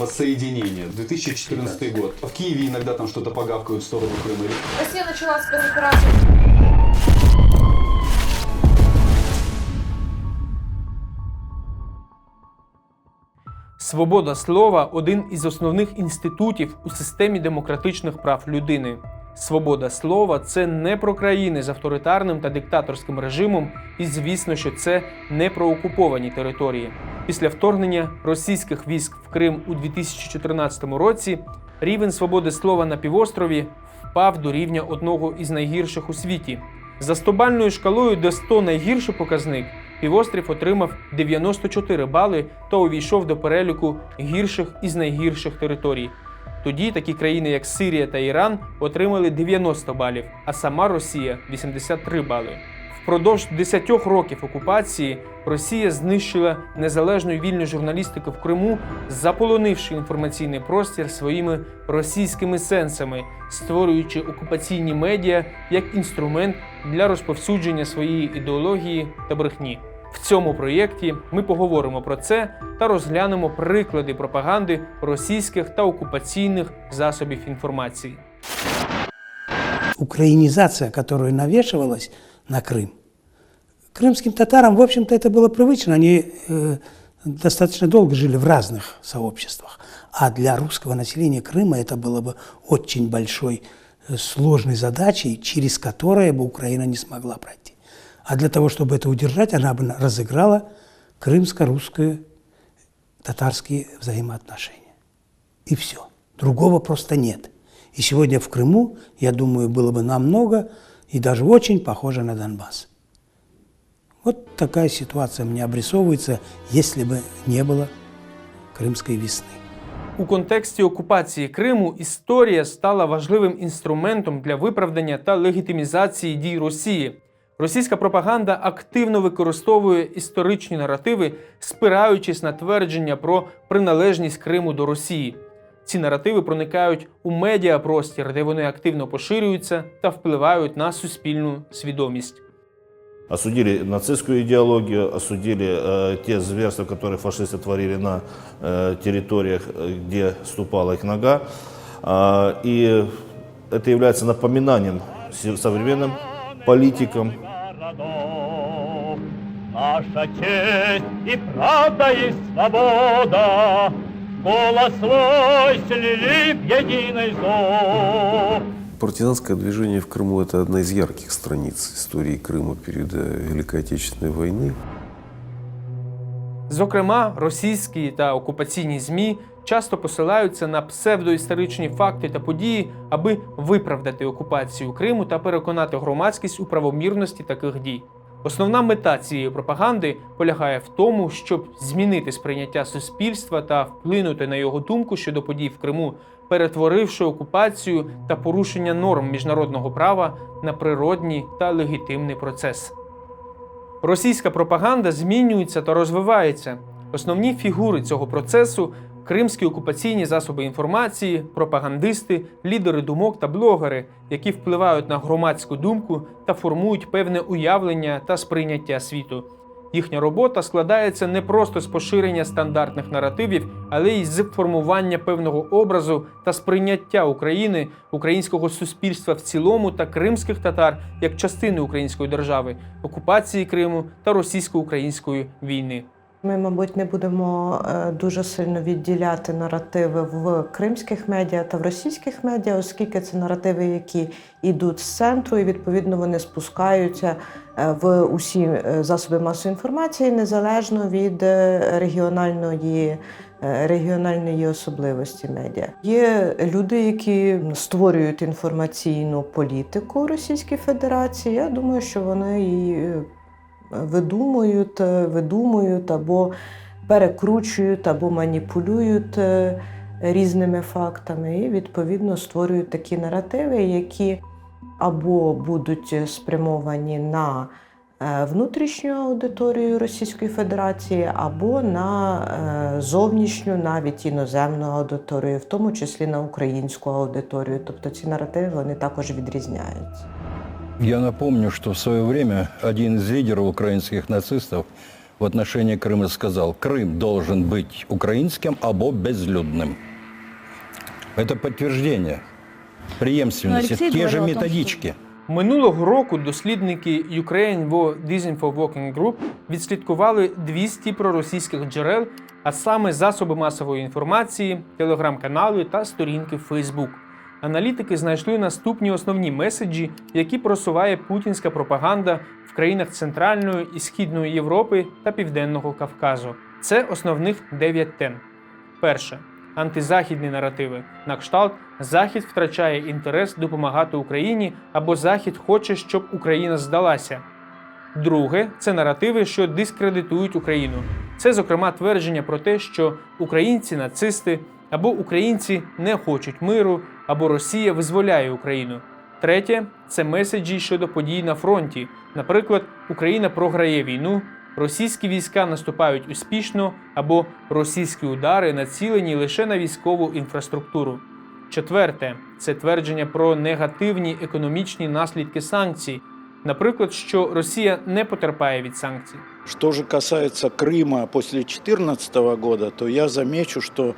воссоединения, 2014 год. В Киеве иногда там что-то погавкают в сторону Крыма. Росія почала спецоперацию. Свобода слова один із основних інститутів у системі демократичних прав людини. Свобода слова це не про країни з авторитарним та диктаторським режимом, і звісно, що це не про окуповані території. Після вторгнення російських військ в Крим у 2014 році рівень свободи слова на півострові впав до рівня одного із найгірших у світі. За стобальною шкалою, де 100 найгірший показник, півострів отримав 94 бали та увійшов до переліку гірших із найгірших територій. Тоді такі країни, як Сирія та Іран, отримали 90 балів, а сама Росія 83 бали. Впродовж 10 років окупації Росія знищила незалежну і вільну журналістику в Криму, заполонивши інформаційний простір своїми російськими сенсами, створюючи окупаційні медіа як інструмент для розповсюдження своєї ідеології та брехні. В цьому проєкті ми поговоримо про це та розглянемо приклади пропаганди російських та окупаційних засобів інформації. украинизация, которая навешивалась на Крым, крымским татарам, в общем-то, это было привычно. Они э, достаточно долго жили в разных сообществах. А для русского населения Крыма это было бы очень большой, э, сложной задачей, через которую бы Украина не смогла пройти. А для того, чтобы это удержать, она бы разыграла крымско-русские татарские взаимоотношения. И все. Другого просто нет. И сегодня в Крыму, я думаю, было бы намного и даже очень похоже на Донбасс. Вот такая ситуация мне обрисовывается, если бы не было Крымской весны. У контексті окупації Криму історія стала важливим інструментом для виправдання та легітимізації дій Росії. Російська пропаганда активно використовує історичні наративи, спираючись на твердження про приналежність Криму до Росії. Ці наративи проникають у медіапростір, де вони активно поширюються та впливають на суспільну свідомість. осудили нацистскую идеологию, осудили э, те зверства, которые фашисты творили на э, территориях, э, где ступала их нога. А, и это является напоминанием се- современным политикам, городов. Наша честь и правда и свобода, Голос свой слили в единый зов. Партизанское движение в Крыму – это одна из ярких страниц истории Крыма периода Великой Отечественной войны. Зокрема, російські та окупаційні ЗМІ часто посилаються на псевдоісторичні факти та події, аби виправдати окупацію Криму та переконати громадськість у правомірності таких дій. Основна мета цієї пропаганди полягає в тому, щоб змінити сприйняття суспільства та вплинути на його думку щодо подій в Криму, перетворивши окупацію та порушення норм міжнародного права на природній та легітимний процес. Російська пропаганда змінюється та розвивається. Основні фігури цього процесу кримські окупаційні засоби інформації, пропагандисти, лідери думок та блогери, які впливають на громадську думку та формують певне уявлення та сприйняття світу. Їхня робота складається не просто з поширення стандартних наративів, але й з формування певного образу та сприйняття України, українського суспільства в цілому та кримських татар як частини української держави, окупації Криму та російсько-української війни. Ми, мабуть, не будемо е, дуже сильно відділяти наративи в кримських медіа та в російських медіа, оскільки це наративи, які йдуть з центру, і відповідно вони спускаються е, в усі е, засоби масової інформації незалежно від регіональної. Регіональної особливості медіа є люди, які створюють інформаційну політику Російської Федерації. Я думаю, що вони е, видумують, е, видумують або перекручують, або маніпулюють е, різними фактами, і відповідно створюють такі наративи, які або будуть спрямовані на е, внутрішню аудиторію Російської Федерації, або на зовнішню, навіть іноземну аудиторію, в тому числі на українську аудиторію. Тобто ці наративи вони також відрізняються. Я напомню, что в свое время один из лидеров украинских нацистов в отношении Крыма сказал, Крым должен быть украинским або безлюдным. Это подтверждение преемственности, Алексей те же говорил о том, методички. Минулого року дослідники Ukraine War Disinfo Working Group відслідкували 200 проросійських джерел, а саме засоби масової інформації, телеграм-канали та сторінки Facebook. Аналітики знайшли наступні основні меседжі, які просуває путінська пропаганда в країнах Центральної і Східної Європи та Південного Кавказу. Це основних 9 тем. Перше антизахідні наративи. На кшталт Захід втрачає інтерес допомагати Україні або Захід хоче, щоб Україна здалася. Друге це наративи, що дискредитують Україну. Це, зокрема, твердження про те, що українці нацисти або українці не хочуть миру, або Росія визволяє Україну. Третє це меседжі щодо подій на фронті. Наприклад, Україна програє війну, російські війська наступають успішно, або російські удари націлені лише на військову інфраструктуру. Четверте це твердження про негативні економічні наслідки санкцій, наприклад, що Росія не потерпає від санкцій. Что же касается Крыма после 2014 года, то я замечу, что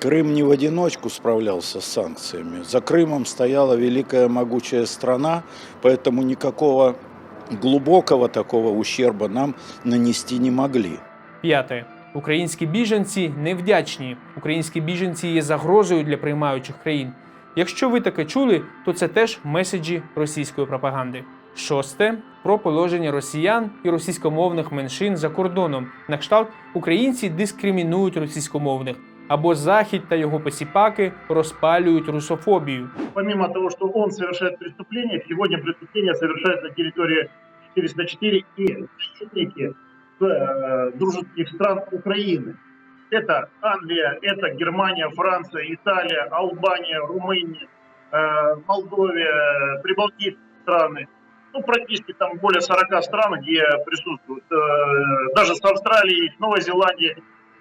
Крым не в одиночку справлялся с санкциями. За Крымом стояла великая могучая страна, поэтому никакого глубокого такого ущерба нам нанести не могли. П'яте. Українські біженці невдячні. Українські біженці є загрозою для приймаючих країн. Якщо ви таке чули, то це теж меседжі російської пропаганди. Шосте про положення росіян і російськомовних меншин за кордоном. На кшталт українці дискримінують російськомовних, або Захід та його посіпаки розпалюють русофобію. Помимо того, что он совершает преступление, сегодня преступление совершает на территории 404 и защитники э, дружеских стран Украины. Это Англия, это Германия, Франция, Италия, Албания, Румыния, э, Молдовия, Прибалтийские страны. Ну, практически там более 40 стран, где присутствуют. э, даже с Австралией, Новой Зеландии,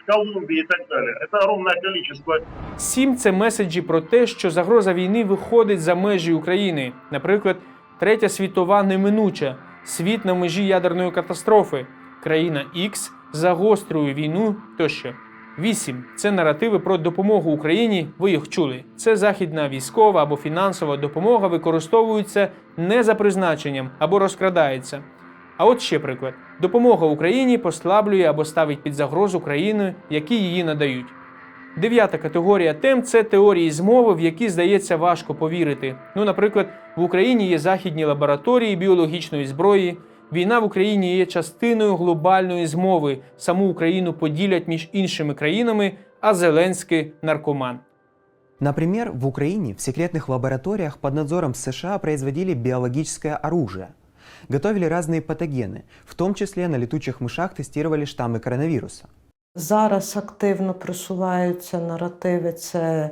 Колумбии и так далее. Это огромное количество Сім це меседжі про те, що загроза війни виходить за межі України. Наприклад, Третя світова неминуча, світ на межі ядерної катастрофи, країна X загострює війну тощо. Вісім це наративи про допомогу Україні. Ви їх чули. Це західна військова або фінансова допомога використовується не за призначенням або розкрадається. А от ще приклад: допомога Україні послаблює або ставить під загрозу країни, які її надають. Дев'ята категорія тем це теорії змови, в які здається важко повірити. Ну, наприклад, в Україні є західні лабораторії біологічної зброї. Війна в Україні є частиною глобальної змови. Саму Україну поділять між іншими країнами, а Зеленський наркоман. Например, в Украине в секретных лабораториях под надзором США производили биологическое оружие Готовили разные патогены, в том числе на летучих мышах тестировали штаммы коронавируса. Зараз активно просуваються наративи. Це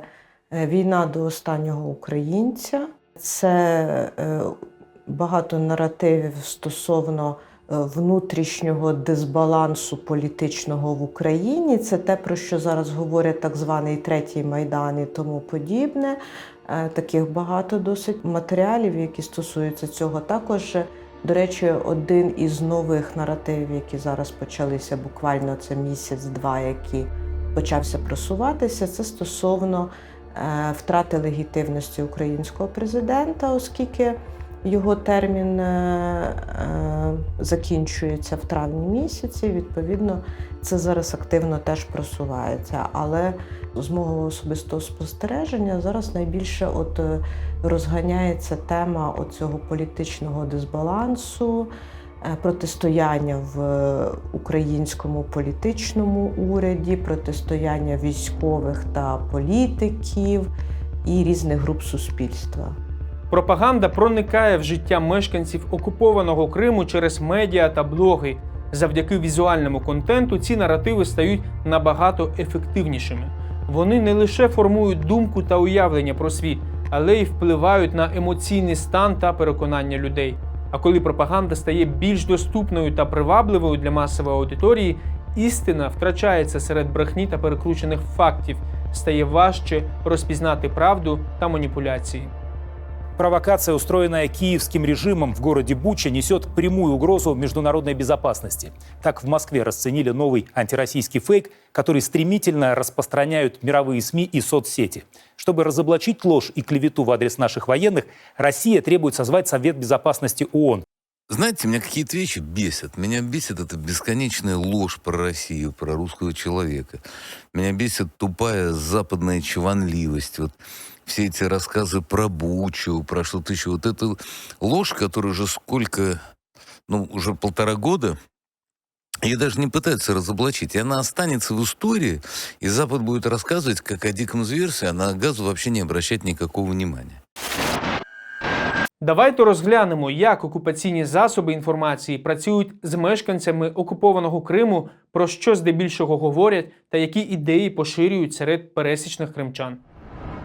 е, війна до останнього українця, це е, багато наративів стосовно е, внутрішнього дисбалансу політичного в Україні. Це те, про що зараз говорять так званий третій майдан і тому подібне. Е, Таких багато досить матеріалів, які стосуються цього. Також, е, до речі, один із нових наративів, які зараз почалися буквально це місяць-два, які почався просуватися, це стосовно е, втрати легітимності українського президента, оскільки його термін е, е, закінчується в травні місяці. Відповідно, це зараз активно теж просувається. Але з мого особистого спостереження зараз найбільше от е, розганяється тема цього політичного дисбалансу. Протистояння в українському політичному уряді, протистояння військових та політиків і різних груп суспільства. Пропаганда проникає в життя мешканців окупованого Криму через медіа та блоги. Завдяки візуальному контенту ці наративи стають набагато ефективнішими. Вони не лише формують думку та уявлення про світ, але й впливають на емоційний стан та переконання людей. А коли пропаганда стає більш доступною та привабливою для масової аудиторії, істина втрачається серед брехні та перекручених фактів, стає важче розпізнати правду та маніпуляції. Провокация, устроенная киевским режимом в городе Буча, несет прямую угрозу международной безопасности. Так в Москве расценили новый антироссийский фейк, который стремительно распространяют мировые СМИ и соцсети. Чтобы разоблачить ложь и клевету в адрес наших военных, Россия требует созвать Совет безопасности ООН. Знаете, меня какие-то вещи бесят. Меня бесит эта бесконечная ложь про Россию, про русского человека. Меня бесит тупая западная чванливость. Вот все эти рассказы про Бучу, про что-то еще. Вот эта ложь, которая уже сколько, ну, уже полтора года, ее даже не пытаются разоблачить. И она останется в истории, и Запад будет рассказывать, как о диком зверстве, а на газу вообще не обращать никакого внимания. Давайте розглянемо, як окупаційні засоби інформації працюють з мешканцями окупованого Криму, про що здебільшого говорять, та які ідеї поширюють серед пересічних кримчан.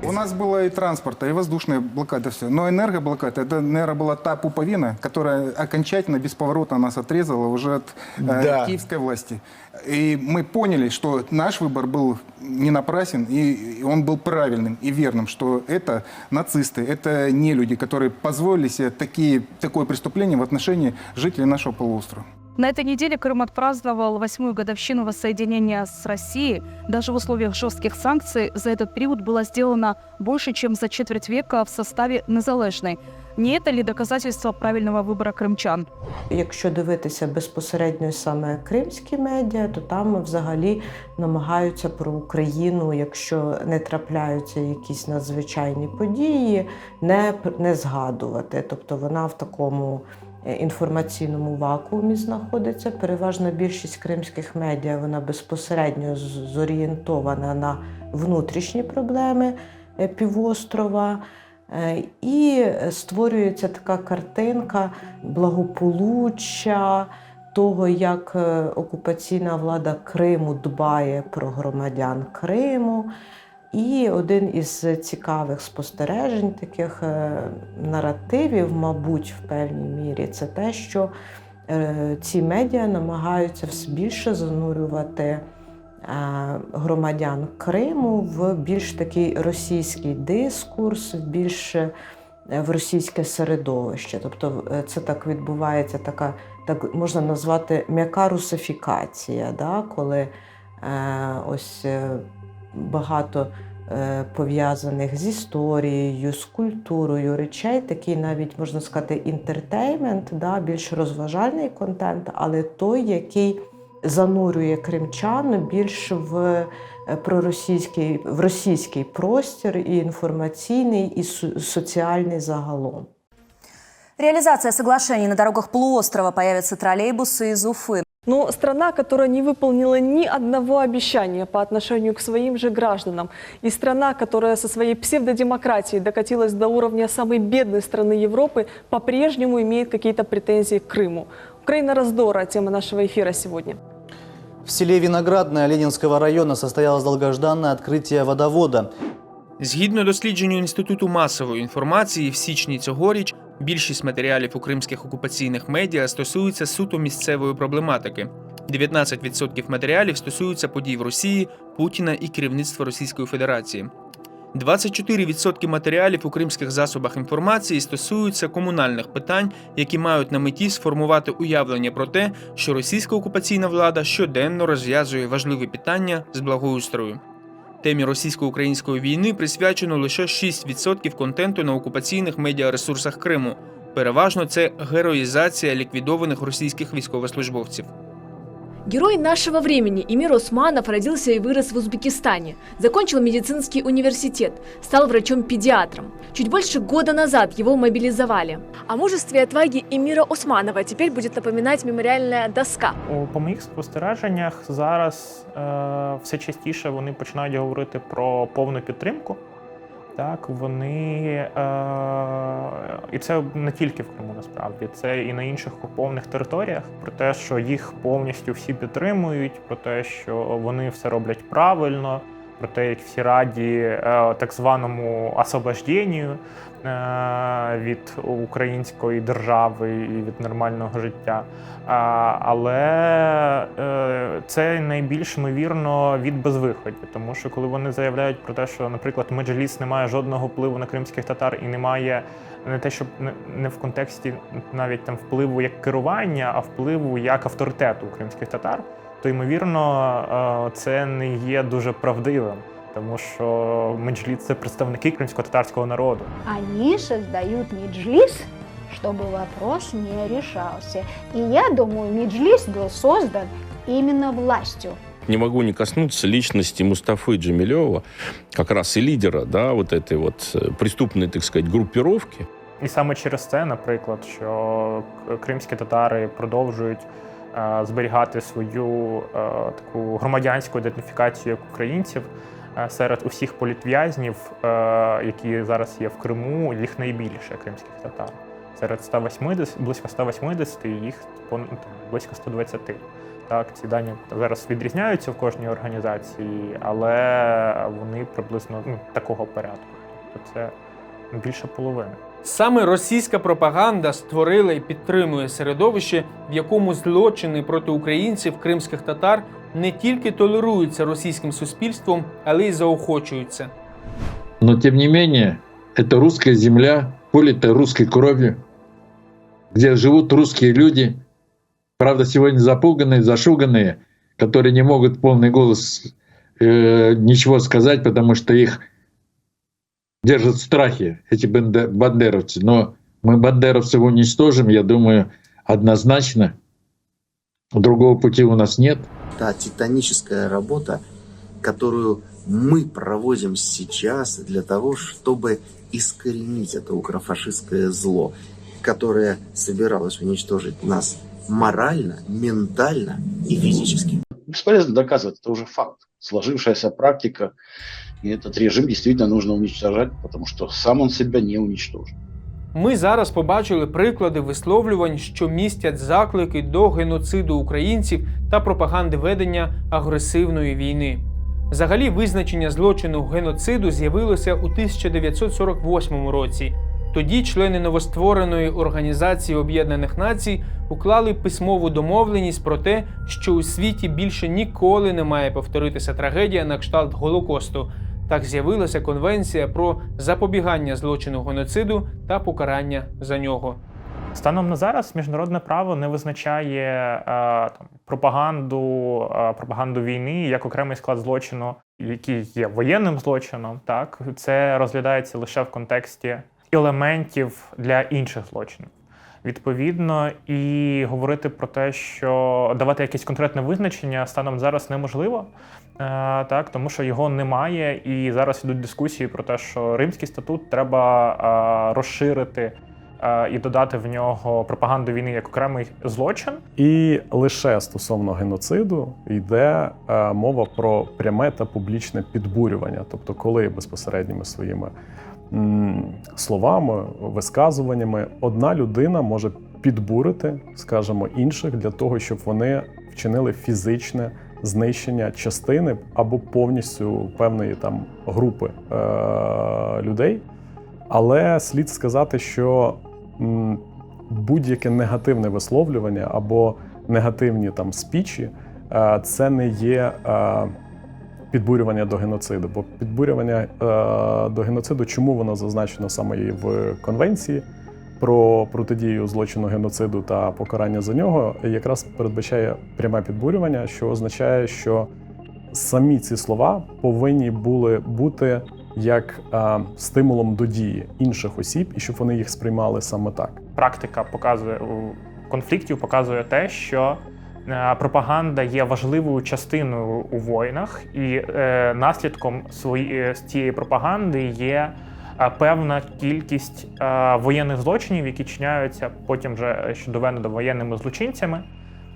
У нас была и транспорта, и воздушная блокада, все. Но энергоблокада, это, наверное, была та пуповина, которая окончательно, бесповоротно нас отрезала уже от э, Да. киевской власти. И мы поняли, что наш выбор был не напрасен, и и он был правильным и верным, что это нацисты, это не люди, которые позволили себе такие, такое преступление в отношении жителей нашего полуострова. На этой неделе Крым отпраздновал восьмую годовщину воссоединения с Россией. Даже в условиях жестких санкций за этот период было сделано больше, чем за четверть века в составе незалежной. Не это ли доказательство правильного выбора крымчан? Якщо дивитися безпосередньо саме кримські медіа, то там взагалі намагаються про Україну, якщо не трапляються якісь надзвичайні події, не, не згадувати. Тобто вона в такому е, інформаційному вакуумі знаходиться. Переважна більшість кримських медіа вона безпосередньо зорієнтована на внутрішні проблеми е, півострова. Е, І створюється така картинка благополуччя, того, як е, окупаційна влада Криму дбає про громадян Криму. І один із цікавих спостережень, таких е, наративів, мабуть, в певній мірі, це те, що е, ці медіа намагаються все більше занурювати е, громадян Криму в більш такий російський дискурс, в більш в російське середовище. Тобто це так відбувається, така так можна назвати м'яка русифікація, да? коли ось багато е, пов'язаних з історією, з культурою речей, такий навіть можна сказати інтертеймент, да? більш розважальний контент, але той, який занурює кримчан більш в е, проросійський, в російський простір, і інформаційний, і соціальний загалом. Реализация соглашений на дорогах полуострова появятся троллейбусы из Уфы. Но страна, которая не выполнила ни одного обещания по отношению к своим же гражданам, и страна, которая со своей псевдодемократией докатилась до уровня самой бедной страны Европы, по-прежнему имеет какие-то претензии к Крыму. Украина раздора – тема нашего эфира сегодня. В селе Виноградное Ленинского района состоялось долгожданное открытие водовода. Згідно дослідженню Інституту масової інформації, в січні цьогоріч більшість матеріалів у кримських окупаційних медіа стосуються суто місцевої проблематики. 19% матеріалів стосуються подій в Росії, Путіна і керівництва Російської Федерації. 24% матеріалів у кримських засобах інформації стосуються комунальних питань, які мають на меті сформувати уявлення про те, що російська окупаційна влада щоденно розв'язує важливі питання з благоустрою. Темі російсько-української війни присвячено лише 6% контенту на окупаційних медіаресурсах Криму. Переважно це героїзація ліквідованих російських військовослужбовців. Герой нашего времени Эмир Османов родился и вырос в Узбекистане. Закончил медицинский университет, стал врачом-педиатром. Чуть больше года назад его мобилизовали. О мужестве и отваге Эмира Османова теперь будет напоминать мемориальная доска. О, По моїх спостереженнях зараз е, все частіше вони починають говорити про повну підтримку. Так, вони е, і це не тільки в Криму насправді, це і на інших окупованих територіях, про те, що їх повністю всі підтримують, про те, що вони все роблять правильно, про те, як всі раді е, так званому освобожденню від української держави і від нормального життя. Але е, це найбільш ймовірно від безвиході, тому що коли вони заявляють про те, що, наприклад, Меджліс не має жодного впливу на кримських татар і не має не те, щоб не- в контексті навіть там впливу як керування, а впливу як авторитету кримських татар, то ймовірно е, це не є дуже правдивим, тому що Меджліс це представники кримсько-татарського народу. Они создают Меджлис, чтобы вопрос не решался. И я думаю, Меджлис был создан именно властью. Не могу не коснуться личности Мустафы Джамилева, как раз и лидера, да, вот этой вот э, преступной, так сказать, группировки. І саме через це, наприклад, що к- кримські татари продовжують е, зберігати свою е, таку громадянську ідентифікацію як українців е, серед усіх політв'язнів, е, які зараз є в Криму, їх найбільше кримських татар. Серед 180, близько 180, їх там, близько 120. Так, ці дані зараз відрізняються в кожній організації, але вони приблизно ну, такого порядку. Тобто це більше половини. Саме російська пропаганда створила і підтримує середовище, в якому злочини проти українців, кримських татар не тільки толеруються російським суспільством, але й заохочуються. Но тем не менее, это русская земля, политая русской кровью, где живут русские люди, правда, сегодня запуганные, зашуганные, которые не могут в полный голос э, ничего сказать, потому что их держат в страхе, эти бенде- бандеровцы. Но мы бандеровцев уничтожим, я думаю, однозначно. Другого пути у нас нет. та титаническая работа, которую мы проводим сейчас для того, чтобы искоренить это укрофашистское зло, которое собиралось уничтожить нас морально, ментально и физически. Бесполезно доказывать, это уже факт. Сложившаяся практика, и этот режим действительно нужно уничтожать, потому что сам он себя не уничтожит. Ми зараз побачили приклади висловлювань, що містять заклики до геноциду українців та пропаганди ведення агресивної війни. Взагалі, визначення злочину геноциду з'явилося у 1948 році. Тоді члени новоствореної Організації Об'єднаних Націй уклали письмову домовленість про те, що у світі більше ніколи не має повторитися трагедія на кшталт Голокосту. Так з'явилася конвенція про запобігання злочину геноциду та покарання за нього. Станом на зараз міжнародне право не визначає е, там пропаганду, е, пропаганду війни як окремий склад злочину, який є воєнним злочином. Так це розглядається лише в контексті елементів для інших злочинів. Відповідно, і говорити про те, що давати якесь конкретне визначення станом зараз неможливо, так тому що його немає, і зараз йдуть дискусії про те, що Римський статут треба е, розширити е, і додати в нього пропаганду війни як окремий злочин. І лише стосовно геноциду йде е, мова про пряме та публічне підбурювання, тобто, коли безпосередніми своїми словами, висказуваннями одна людина може підбурити, скажімо, інших для того, щоб вони вчинили фізичне знищення частини або повністю певної там групи е, людей. Але слід сказати, що будь-яке негативне висловлювання або негативні там спічі е, це не є е, підбурювання до геноциду. Бо підбурювання е, до геноциду, чому воно зазначено саме і в конвенції про протидію злочину геноциду та покарання за нього, якраз передбачає пряме підбурювання, що означає, що самі ці слова повинні були бути як е, стимулом до дії інших осіб, і щоб вони їх сприймали саме так. Практика показує конфліктів показує те, що е, пропаганда є важливою частиною у воїнах, і е, наслідком свої, з цієї пропаганди є е, певна кількість е, воєнних злочинів, які чиняються потім вже що доведено воєнними злочинцями.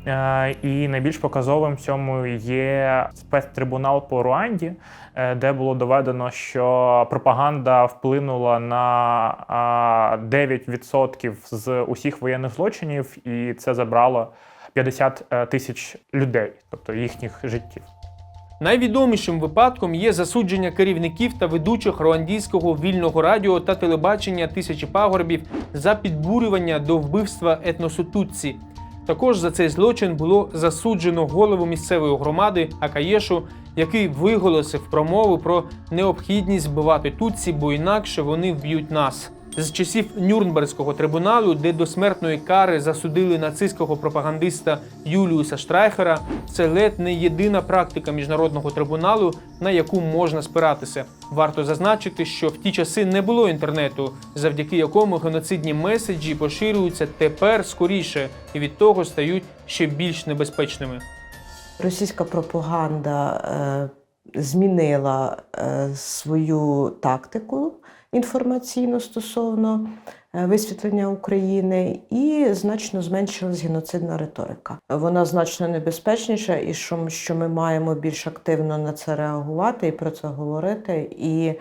Е, І найбільш показовим в цьому є спецтрибунал по Руанді, е, де було доведено, що пропаганда вплинула на а, 9% з усіх воєнних злочинів, і це забрало 50 тисяч людей, тобто їхніх життів. Найвідомішим випадком є засудження керівників та ведучих руандійського вільного радіо та телебачення тисячі пагорбів за підбурювання до вбивства етносу Тутсі. Також за цей злочин було засуджено голову місцевої громади Акаєшу, який виголосив промову про необхідність вбивати Тутсі, бо інакше вони вб'ють нас. З часів Нюрнберзького трибуналу, де до смертної кари засудили нацистського пропагандиста Юліуса Штрайхера, це ледь не єдина практика міжнародного трибуналу, на яку можна спиратися. Варто зазначити, що в ті часи не було інтернету, завдяки якому геноцидні меседжі поширюються тепер скоріше і від того стають ще більш небезпечними. Російська пропаганда е, змінила е, свою тактику інформаційну стосовно е, висвітлення України і значно зменшилась геноцидна риторика. Вона значно небезпечніша, і що, що ми маємо більш активно на це реагувати і про це говорити, і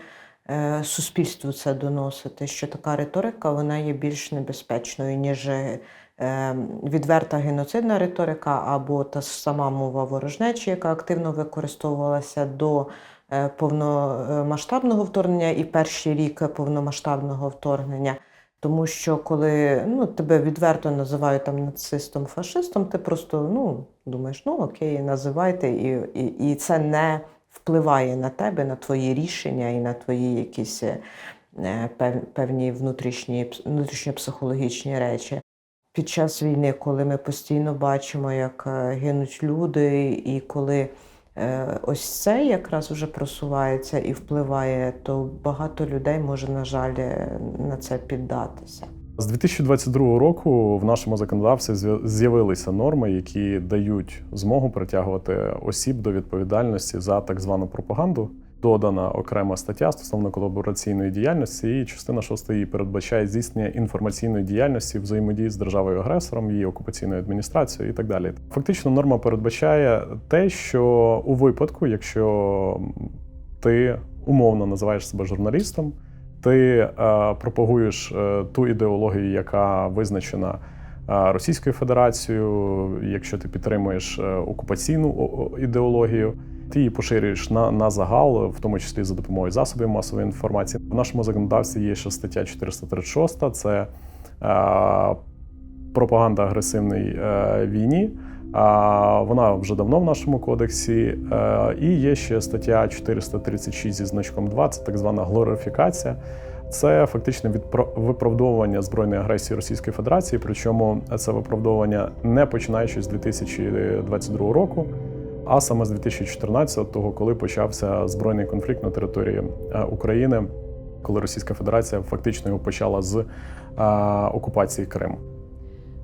е, суспільству це доносити, що така риторика вона є більш небезпечною, ніж е, відверта геноцидна риторика або та сама мова ворожнечі, яка активно використовувалася до повномасштабного вторгнення і перший рік повномасштабного вторгнення. Тому що коли ну, тебе відверто називають там нацистом, фашистом, ти просто ну, думаєш, ну окей, називайте, і, і, і це не впливає на тебе, на твої рішення і на твої якісь е, певні внутрішні, внутрішньопсихологічні речі. Під час війни, коли ми постійно бачимо, як е, гинуть люди, і коли е, ось це якраз вже просувається і впливає, то багато людей може, на жаль, е, на це піддатися. З 2022 року в нашому законодавстві з'явилися норми, які дають змогу притягувати осіб до відповідальності за так звану пропаганду. Додана окрема стаття стосовно колабораційної діяльності, і частина 6 її передбачає здійснення інформаційної діяльності взаємодії з державою агресором, її окупаційною адміністрацією і так далі. Фактично, норма передбачає те, що у випадку, якщо ти умовно називаєш себе журналістом, ти е, пропагуєш е, ту ідеологію, яка визначена е, Російською Федерацією, якщо ти підтримуєш окупаційну ідеологію, ти її поширюєш на, на загал, в тому числі за допомогою засобів масової інформації. В нашому законодавстві є ще стаття 436, це е, пропаганда агресивної е, війні. А вона вже давно в нашому кодексі. Е, І є ще стаття 436 зі значком 2, це так звана глорифікація. Це фактично виправдовування збройної агресії Російської Федерації, причому це виправдовування не починаючи з 2022 року, а саме з 2014-го, коли почався збройний конфлікт на території е, України, коли Російська Федерація фактично його почала з е, окупації Криму.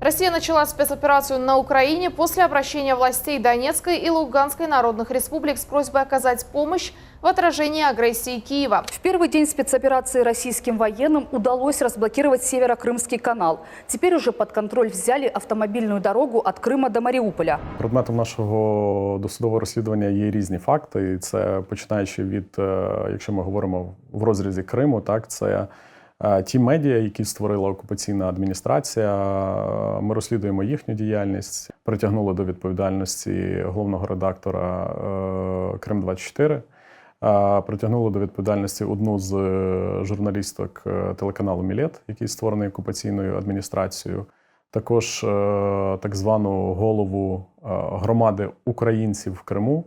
Россия начала спецоперацию на Украине после обращения властей Донецкой и Луганской народных республик с просьбой оказать помощь в отражении агрессии Киева. В первый день спецоперации российским военным удалось разблокировать Северо-Крымский канал. Теперь уже под контроль взяли автомобильную дорогу от Крыма до Мариуполя. Предметом нашого досудового розслідування є різні факти. І це починаючи від, е, якщо ми говоримо в розрізі Криму, так це е, Ті медіа, які створила окупаційна адміністрація. Е, Ми розслідуємо їхню діяльність, притягнули до відповідальності головного редактора е, Крим 24 Е, Притягнули до відповідальності одну з е, журналісток е, телеканалу Мілет, який створений окупаційною адміністрацією. Також е, так звану голову е, громади українців в Криму.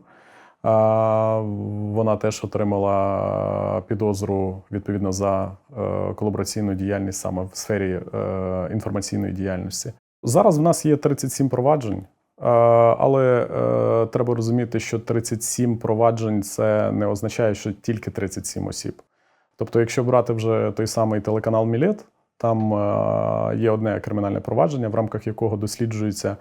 Вона теж отримала підозру відповідно за е, колабораційну діяльність саме в сфері е, інформаційної діяльності. Зараз в нас є 37 проваджень, е, але треба розуміти, що 37 проваджень це не означає, що тільки 37 осіб. Тобто, якщо брати вже той самий телеканал Мілет, там є одне кримінальне провадження, в рамках якого досліджується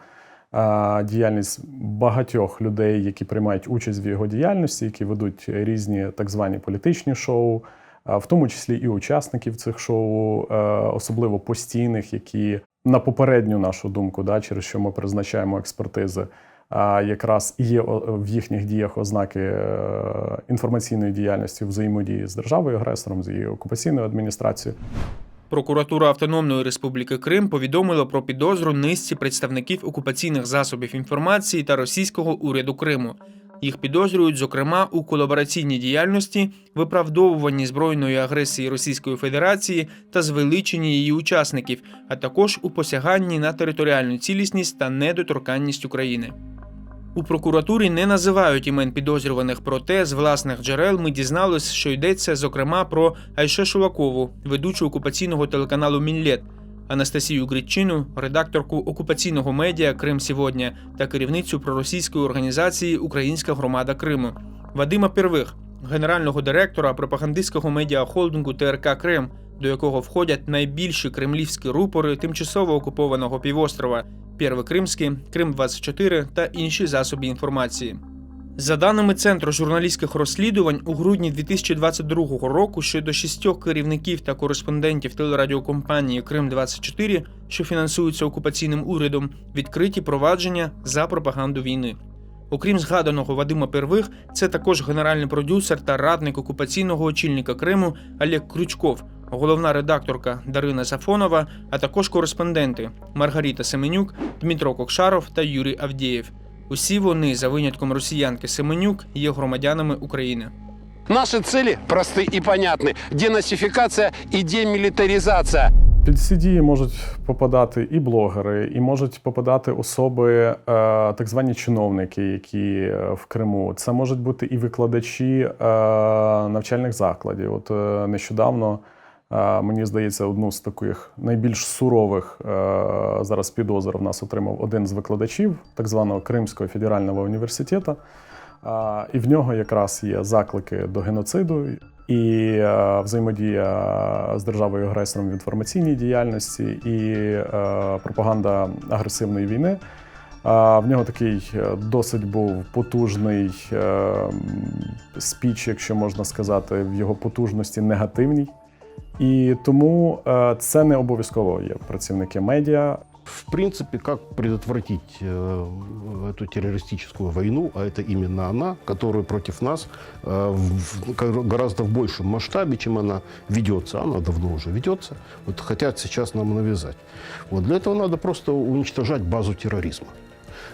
діяльність багатьох людей, які приймають участь в його діяльності, які ведуть різні так звані політичні шоу, в тому числі і учасників цих шоу, особливо постійних, які на попередню нашу думку, да, через що ми призначаємо експертизи. А якраз є в їхніх діях ознаки е, інформаційної діяльності взаємодії з державою агресором, з її окупаційною адміністрацією. Прокуратура Автономної Республіки Крим повідомила про підозру низці представників окупаційних засобів інформації та російського уряду Криму. Їх підозрюють, зокрема, у колабораційній діяльності, виправдовуванні збройної агресії Російської Федерації та звеличенні її учасників, а також у посяганні на територіальну цілісність та недоторканність України. У прокуратурі не називають імен підозрюваних, проте з власних джерел ми дізнались, що йдеться зокрема про Айше Шулакову, ведучу окупаційного телеканалу Мінлет, Анастасію Гритчину, редакторку окупаційного медіа Крим сьогодні та керівницю проросійської організації Українська громада Криму, Вадима Первих, генерального директора пропагандистського медіахолдингу ТРК Крим, до якого входять найбільші кремлівські рупори тимчасово окупованого півострова Первий Кримський, Крим 24 та інші засоби інформації. За даними Центру журналістських розслідувань, у грудні 2022 року щодо шістьох керівників та кореспондентів телерадіокомпанії Крим 24 що фінансуються окупаційним урядом, відкриті провадження за пропаганду війни. Окрім згаданого Вадима Первих, це також генеральний продюсер та радник окупаційного очільника Криму Олег Крючков, головна редакторка Дарина Сафонова, а також кореспонденти Маргарита Семенюк, Дмитро Кокшаров та Юрій Авдєєв. Усі вони, за винятком росіянки Семенюк, є громадянами України. Наши цели просты и понятны. Денацификация и демилитаризация. Під ці дії можуть попадати і блогери, і можуть попадати особи, е, так звані чиновники, які е, в Криму. Це можуть бути і викладачі е, навчальних закладів. От нещодавно. Мені здається, одну з таких найбільш сурових е, зараз підозр в нас отримав один з викладачів так званого Кримського федерального університету. І в нього якраз є заклики до геноциду і е, взаємодія з державою агресором в інформаційній діяльності, і е, пропаганда агресивної війни. В нього такий досить був потужний спіч, якщо можна сказати, в його потужності негативній. І тому е, це не обов'язково є працівники медіа. В принципе, как предотвратить э, эту террористическую войну, а это именно она, которая против нас э, в, в- гораздо в большем масштабе, чем она ведется. Она давно уже ведется. Вот хотят сейчас нам навязать. Вот для этого надо просто уничтожать базу терроризма.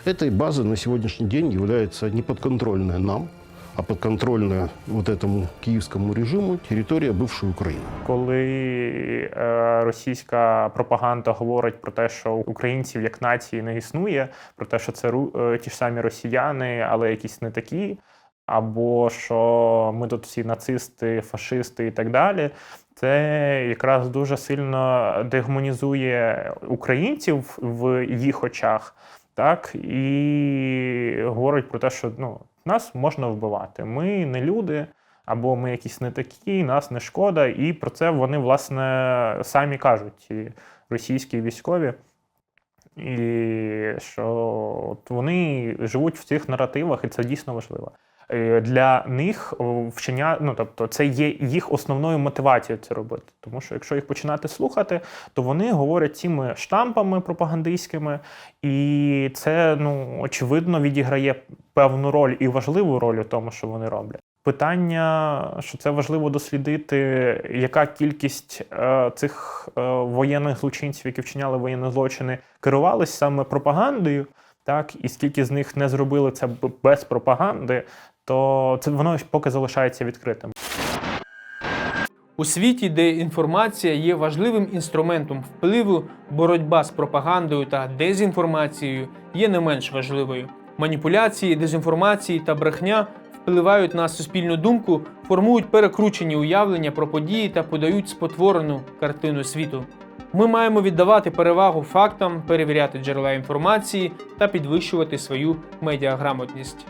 Этой базой на сегодняшний день является неподконтрольная нам, а подконтрольная вот этому киевскому режиму территория бывшей Украины. Коли е, російська пропаганда говорить про те, що українців як нації не існує, про те, що це ру- е, ті ж самі росіяни, але якісь не такі, або що ми тут всі нацисти, фашисти і так далі. Це якраз дуже сильно дегуманізує українців в їх очах, так і говорить про те, що ну, нас можна вбивати. Ми не люди, або ми якісь не такі, нас не шкода. І про це вони, власне, самі кажуть, ці російські військові. І що от вони живуть в цих наративах, і це дійсно важливо. Е, Для них вчення, ну тобто, це є їх основною мотивацією це робити. Тому що якщо їх починати слухати, то вони говорять цими штампами пропагандистськими, і це ну очевидно відіграє певну роль і важливу роль у тому, що вони роблять. Питання, що це важливо дослідити, яка кількість е, цих е, воєнних злочинців, які вчиняли воєнні злочини, керувались саме пропагандою, так і скільки з них не зробили це без пропаганди, то це воно поки залишається відкритим. У світі, де інформація є важливим інструментом впливу, боротьба з пропагандою та дезінформацією є не менш важливою. Маніпуляції, дезінформації та брехня впливають на суспільну думку, формують перекручені уявлення про події та подають спотворену картину світу. Ми маємо віддавати перевагу фактам, перевіряти джерела інформації та підвищувати свою медіаграмотність.